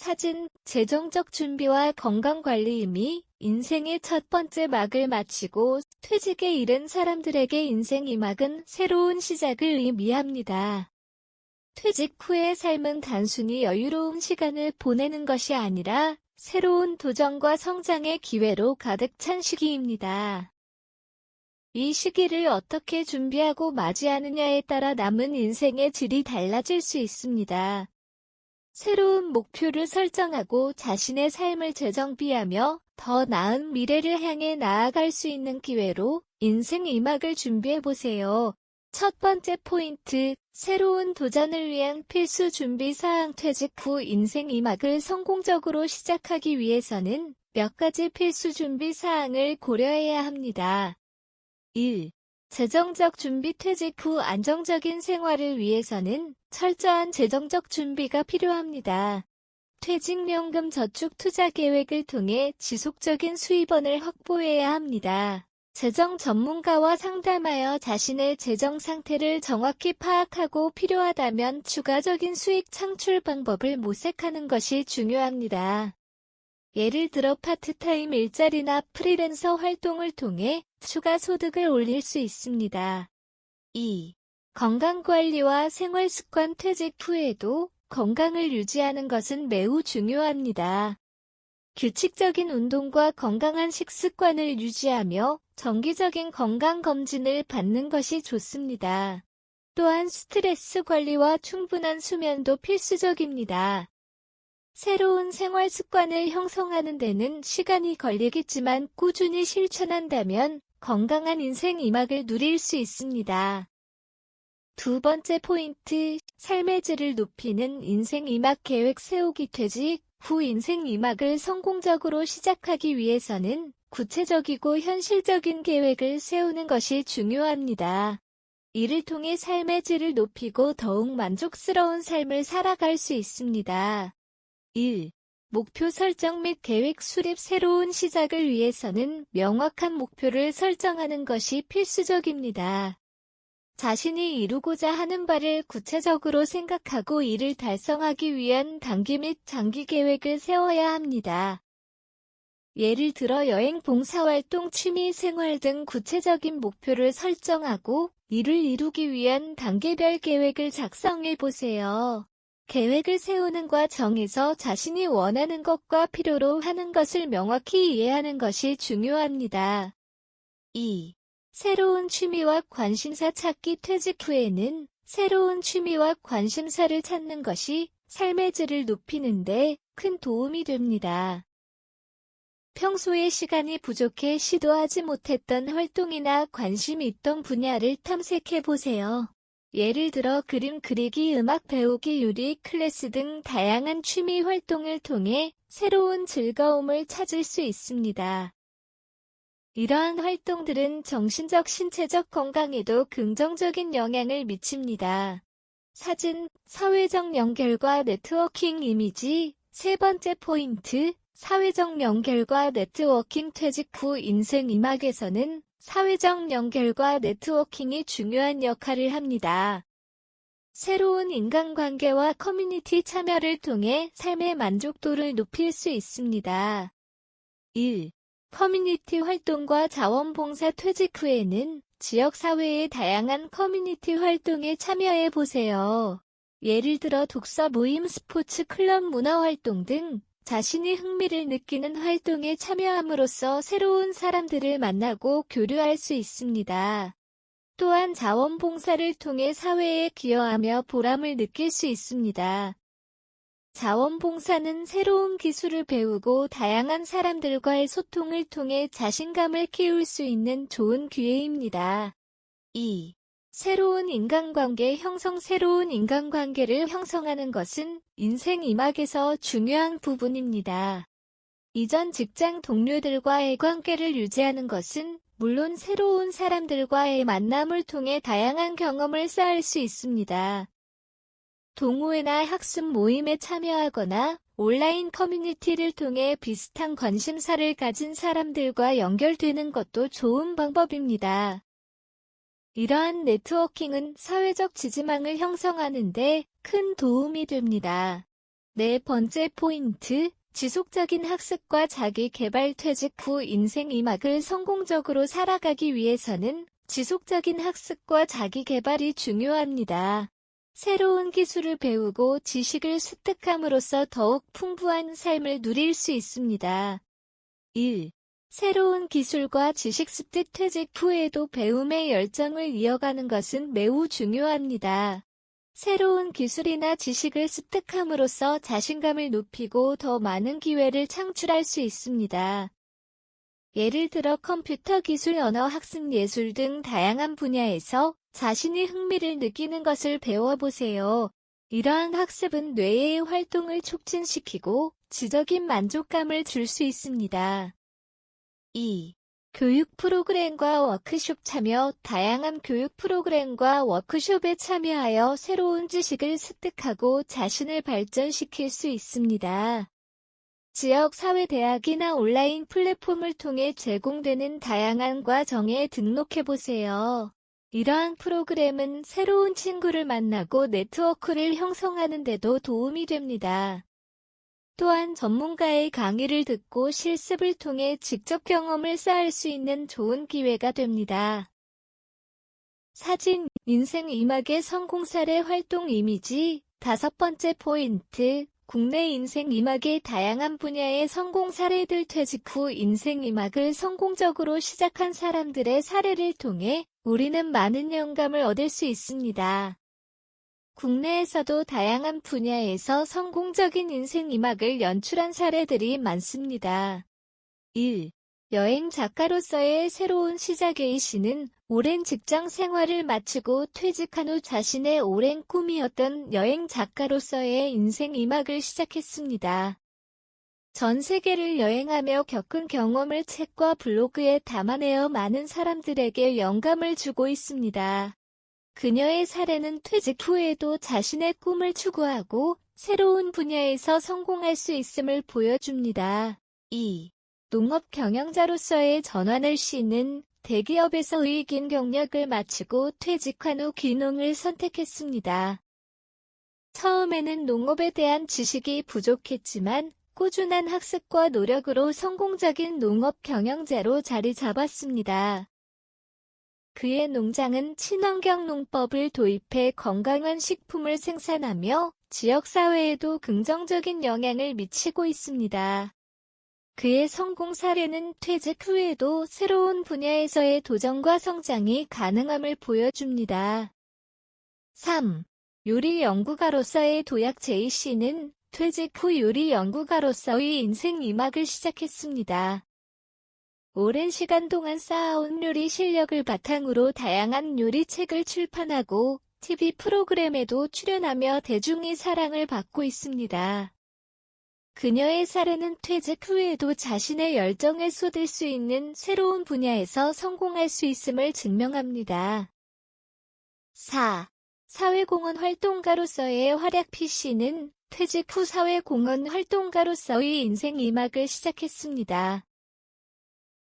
사진, 재정적 준비와 건강관리 이미 인생의 첫 번째 막을 마치고 퇴직에 이른 사람들에게 인생 이 막은 새로운 시작을 의미합니다. 퇴직 후의 삶은 단순히 여유로운 시간을 보내는 것이 아니라 새로운 도전과 성장의 기회로 가득 찬 시기입니다. 이 시기를 어떻게 준비하고 맞이하느냐에 따라 남은 인생의 질이 달라질 수 있습니다. 새로운 목표를 설정하고 자신의 삶을 재정비하며 더 나은 미래를 향해 나아갈 수 있는 기회로 인생 이막을 준비해보세요. 첫 번째 포인트, 새로운 도전을 위한 필수 준비 사항 퇴직 후 인생 이막을 성공적으로 시작하기 위해서는 몇 가지 필수 준비 사항을 고려해야 합니다. 1. 재정적 준비 퇴직 후 안정적인 생활을 위해서는 철저한 재정적 준비가 필요합니다. 퇴직연금 저축 투자 계획을 통해 지속적인 수입원을 확보해야 합니다. 재정 전문가와 상담하여 자신의 재정 상태를 정확히 파악하고 필요하다면 추가적인 수익 창출 방법을 모색하는 것이 중요합니다. 예를 들어 파트타임 일자리나 프리랜서 활동을 통해 추가 소득을 올릴 수 있습니다. 2. 건강관리와 생활습관 퇴직 후에도 건강을 유지하는 것은 매우 중요합니다. 규칙적인 운동과 건강한 식습관을 유지하며 정기적인 건강검진을 받는 것이 좋습니다. 또한 스트레스 관리와 충분한 수면도 필수적입니다. 새로운 생활 습관을 형성하는 데는 시간이 걸리겠지만 꾸준히 실천한다면 건강한 인생 이막을 누릴 수 있습니다. 두 번째 포인트, 삶의 질을 높이는 인생 이막 계획 세우기 퇴직 후 인생 이막을 성공적으로 시작하기 위해서는 구체적이고 현실적인 계획을 세우는 것이 중요합니다. 이를 통해 삶의 질을 높이고 더욱 만족스러운 삶을 살아갈 수 있습니다. 1. 목표 설정 및 계획 수립 새로운 시작을 위해서는 명확한 목표를 설정하는 것이 필수적입니다. 자신이 이루고자 하는 바를 구체적으로 생각하고 이를 달성하기 위한 단기 및 장기 계획을 세워야 합니다. 예를 들어 여행, 봉사활동, 취미 생활 등 구체적인 목표를 설정하고 이를 이루기 위한 단계별 계획을 작성해 보세요. 계획을 세우는 과 정에서 자신이 원하는 것과 필요로 하는 것을 명확히 이해하는 것이 중요합니다. 2. 새로운 취미와 관심사 찾기 퇴직 후에는 새로운 취미와 관심사를 찾는 것이 삶의 질을 높이는데 큰 도움이 됩니다. 평소에 시간이 부족해 시도하지 못했던 활동이나 관심 있던 분야를 탐색해 보세요. 예를 들어 그림 그리기, 음악 배우기, 요리, 클래스 등 다양한 취미 활동을 통해 새로운 즐거움을 찾을 수 있습니다. 이러한 활동들은 정신적, 신체적 건강에도 긍정적인 영향을 미칩니다. 사진, 사회적 연결과 네트워킹 이미지, 세 번째 포인트, 사회적 연결과 네트워킹 퇴직 후 인생 이막에서는 사회적 연결과 네트워킹이 중요한 역할을 합니다. 새로운 인간관계와 커뮤니티 참여를 통해 삶의 만족도를 높일 수 있습니다. 1. 커뮤니티 활동과 자원봉사 퇴직 후에는 지역사회의 다양한 커뮤니티 활동에 참여해 보세요. 예를 들어 독서 모임, 스포츠 클럽 문화활동 등 자신이 흥미를 느끼는 활동에 참여함으로써 새로운 사람들을 만나고 교류할 수 있습니다. 또한 자원봉사를 통해 사회에 기여하며 보람을 느낄 수 있습니다. 자원봉사는 새로운 기술을 배우고 다양한 사람들과의 소통을 통해 자신감을 키울 수 있는 좋은 기회입니다. 2. 새로운 인간관계 형성 새로운 인간관계를 형성하는 것은 인생 이막에서 중요한 부분입니다. 이전 직장 동료들과의 관계를 유지하는 것은 물론 새로운 사람들과의 만남을 통해 다양한 경험을 쌓을 수 있습니다. 동호회나 학습 모임에 참여하거나 온라인 커뮤니티를 통해 비슷한 관심사를 가진 사람들과 연결되는 것도 좋은 방법입니다. 이러한 네트워킹은 사회적 지지망을 형성하는 데 큰 도움이 됩니다. 네 번째 포인트, 지속적인 학습과 자기 개발 퇴직 후 인생 이막을 성공적으로 살아가기 위해서는 지속적인 학습과 자기 개발이 중요합니다. 새로운 기술을 배우고 지식을 습득함으로써 더욱 풍부한 삶을 누릴 수 있습니다. 1. 새로운 기술과 지식 습득 퇴직 후에도 배움의 열정을 이어가는 것은 매우 중요합니다. 새로운 기술이나 지식을 습득함으로써 자신감을 높이고 더 많은 기회를 창출할 수 있습니다. 예를 들어 컴퓨터 기술, 언어 학습, 예술 등 다양한 분야에서 자신이 흥미를 느끼는 것을 배워보세요. 이러한 학습은 뇌의 활동을 촉진시키고 지적인 만족감을 줄 수 있습니다. 2. 교육 프로그램과 워크숍 참여 다양한 교육 프로그램과 워크숍에 참여하여 새로운 지식을 습득하고 자신을 발전시킬 수 있습니다. 지역 사회대학이나 온라인 플랫폼을 통해 제공되는 다양한 과정에 등록해보세요. 이러한 프로그램은 새로운 친구를 만나고 네트워크를 형성하는 데도 도움이 됩니다. 또한 전문가의 강의를 듣고 실습을 통해 직접 경험을 쌓을 수 있는 좋은 기회가 됩니다. 사진, 인생 이막의 성공 사례 활동 이미지 다섯 번째 포인트, 국내 인생 이막의 다양한 분야의 성공 사례들 퇴직 후 인생 이막을 성공적으로 시작한 사람들의 사례를 통해 우리는 많은 영감을 얻을 수 있습니다. 국내에서도 다양한 분야에서 성공적인 인생 이막을 연출한 사례들이 많습니다. 1. 여행 작가로서의 새로운 시작 A 씨는 오랜 직장 생활을 마치고 퇴직한 후 자신의 오랜 꿈이었던 여행 작가로서의 인생 이막을 시작했습니다. 전 세계를 여행하며 겪은 경험을 책과 블로그에 담아내어 많은 사람들에게 영감을 주고 있습니다. 그녀의 사례는 퇴직 후에도 자신의 꿈을 추구하고 새로운 분야에서 성공할 수 있음을 보여줍니다. 2. 농업 경영자로서의 전환을 씨는 대기업에서의 긴 경력을 마치고 퇴직한 후 귀농을 선택했습니다. 처음에는 농업에 대한 지식이 부족했지만 꾸준한 학습과 노력으로 성공적인 농업 경영자로 자리 잡았습니다. 그의 농장은 친환경 농법을 도입해 건강한 식품을 생산하며 지역사회에도 긍정적인 영향을 미치고 있습니다. 그의 성공 사례는 퇴직 후에도 새로운 분야에서의 도전과 성장이 가능함을 보여줍니다. 3. 요리 연구가로서의 도약 제이 씨는 퇴직 후 요리 연구가로서의 인생 이막을 시작했습니다. 오랜 시간 동안 쌓아온 요리 실력을 바탕으로 다양한 요리책을 출판하고 TV 프로그램에도 출연하며 대중의 사랑을 받고 있습니다. 그녀의 사례는 퇴직 후에도 자신의 열정에 쏟을 수 있는 새로운 분야에서 성공할 수 있음을 증명합니다. 4. 사회공헌 활동가로서의 활약 PC는 퇴직 후 사회공헌 활동가로서의 인생 이막을 시작했습니다.